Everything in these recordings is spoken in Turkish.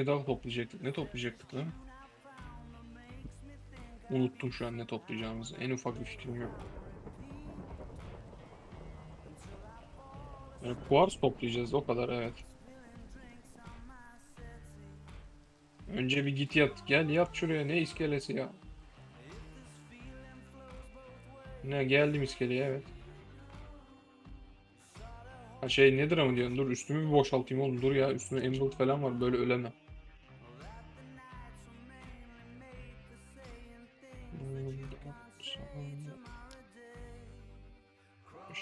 Ne daha toplayacaktık? Ne toplayacaktık lan? Unuttum şu an ne toplayacağımızı. En ufak bir fikrim yok. Yani kuars toplayacağız o kadar evet. Önce bir git yat. Gel yat şuraya. Ne iskelesi ya? Ne geldim iskeleye evet. Ha şey nedir ama diyorsun dur üstümü bir boşaltayım oğlum dur ya üstüme emerald falan var böyle ölemem.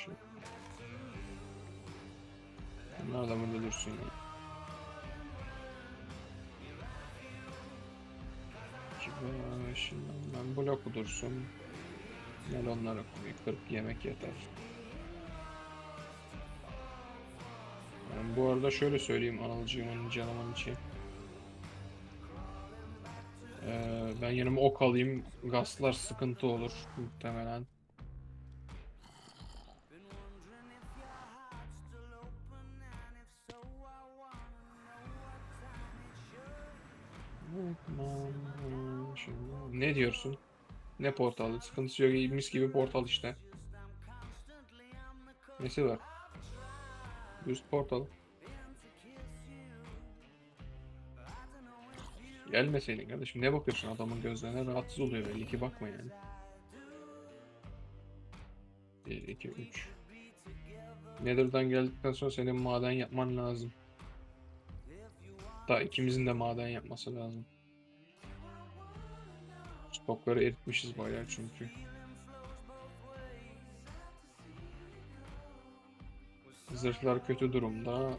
Şey. Bunlar da burada dursun ya. Şimdi ben bloku dursun. Melonları koy, kırıp yemek yeter. Ben bu arada şöyle söyleyeyim Anılcığımın canımın içi. Ee, ben yanıma ok alayım. Gazlar sıkıntı olur muhtemelen. Ne diyorsun? Ne portalı? Sıkıntısı yok. Mis gibi portal işte. Nesi var? Üst portal. Gelmeseydin kardeşim. Ne bakıyorsun adamın gözlerine? Rahatsız oluyor belli ki. Bakma yani. 1, 2, 3. Nether'dan geldikten sonra senin maden yapman lazım. Hatta ikimizin de maden yapması lazım. Stokları eritmişiz bayağı çünkü. Zırhlar kötü durumda.